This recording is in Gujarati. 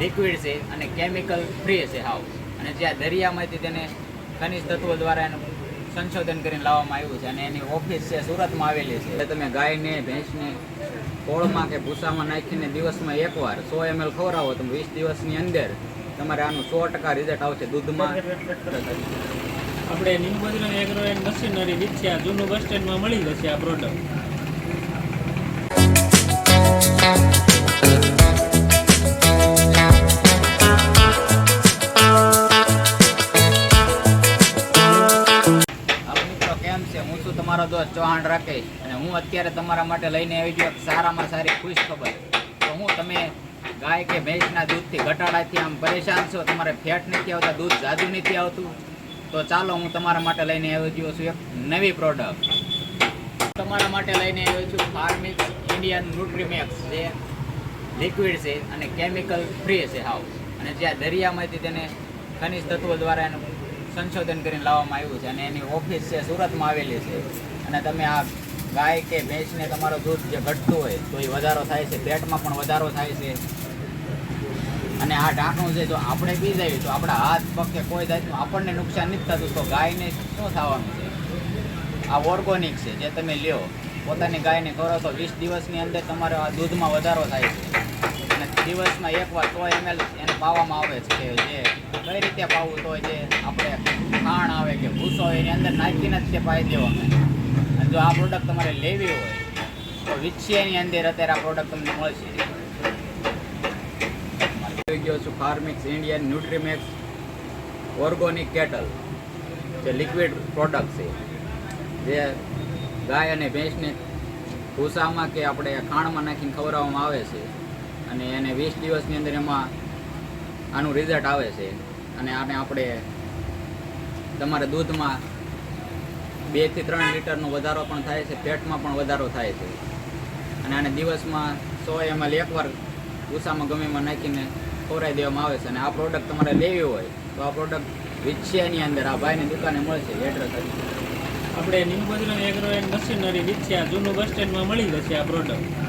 લિક્વિડ છે અને કેમિકલ ફ્રી છે હાવ. અને જ્યાં દરિયામાંથી તેને ખનિજ તત્વો દ્વારા એનું સંશોધન કરીને લાવવામાં આવ્યું છે અને એની ઓફિસ છે સુરતમાં આવેલી છે. એટલે તમે ગાયને, ભેંસને, કોળમાં કે ભૂસામાં નાખીને દિવસમાં એકવાર સો એમએલ ખવડાવો, તો વીસ દિવસની અંદર તમારે આનું સો ટકા રિઝલ્ટ આવશે દૂધમાં. આપણે નીમબદ્રન એગ્રો એન્ડ મશીનરી વિછ્યા જૂનું બસ સ્ટેન્ડમાં મળી જશે આ પ્રોડક્ટ તમારો દોસ્ત ચૌહાણ રાકેશ અને હું અત્યારે તમારા માટે લઈને આવી ગયો સારામાં સારી ખુશ ખબર. તો હું તમે ગાય કે ભેંસના દૂધથી ઘટાડાથી આમ પરેશાન છો, તમારે ફેટ નથી આવતા, દૂધ જાદુ નથી આવતું. તો ચાલો હું તમારા માટે લઈને આવી ગયો છું એક નવી પ્રોડક્ટ તમારા માટે લઈને આવ્યો છું ફાર્મિક્સ ઇન્ડિયન ન્યુટ્રીમેક્સ જે લિક્વિડ છે અને કેમિકલ ફ્રી છે હાવ. અને જ્યાં દરિયામાંથી તેને ખનિજ તત્વો દ્વારા એનું સંશોધન કરીને લાવવામાં આવ્યું છે અને એની ઓફિસ છે, સુરતમાં આવેલી છે. અને તમે આ ગાય કે ભેંસને તમારું દૂધ જે ઘટતું હોય, તો એ વધારો થાય છે. પેટમાં પણ વધારો થાય છે. અને આ ઢાંકણું છે જો આપણે પી જઈએ તો આપણા હાથ પગ કે કોઈ જાતનું આપણને નુકસાન નથી થતું, તો ગાયને શું થવાનું છે? આ ઓર્ગોનિક છે, જે તમે લ્યો. પોતાની ગાયને કરો તો વીસ દિવસની અંદર તમારે આ દૂધમાં વધારો થાય છે. અને દિવસમાં એકવાર સો એમએલ એને પાવામાં આવે છે કે જે કઈ રીતે પાવું તો જે આપણે ખાણ આવે કે ભૂસો એની અંદર નાખીને જ તે પાઈ દેવાનું. અને જો આ પ્રોડક્ટ તમારે લેવી હોય, તો વિછિયાની અંદર અત્યારે આ પ્રોડક્ટ તમને મળશે. ગયો છું Farmix Indian Nutrimax organic cattle જે લિક્વિડ પ્રોડક્ટ છે. જે ગાય અને ભેંસને ભૂસામાં કે આપણે ખાણમાં નાખીને ખવડાવવામાં આવે છે. અને એને વીસ દિવસની અંદર એમાં આનું રિઝલ્ટ આવે છે. અને આને આપણે તમારે દૂધમાં બેથી ત્રણ લીટરનો વધારો પણ થાય છે, પેટમાં પણ વધારો થાય છે. અને આને દિવસમાં સો એમએલ એકવાર ઉષામાં ગમે એમાં નાખીને ખોરાઈ દેવામાં આવે છે. અને આ પ્રોડક્ટ તમારે લેવી હોય તો આ પ્રોડક્ટ વિછિયાની અંદર આ ભાઈની દુકાને મળશે એડ્રેસ આપણે નીમબદ્રન એગ્રો એન્ડ મશીનરી વિછિયા જૂનું બસ સ્ટેન્ડમાં મળી જશે આ પ્રોડક્ટ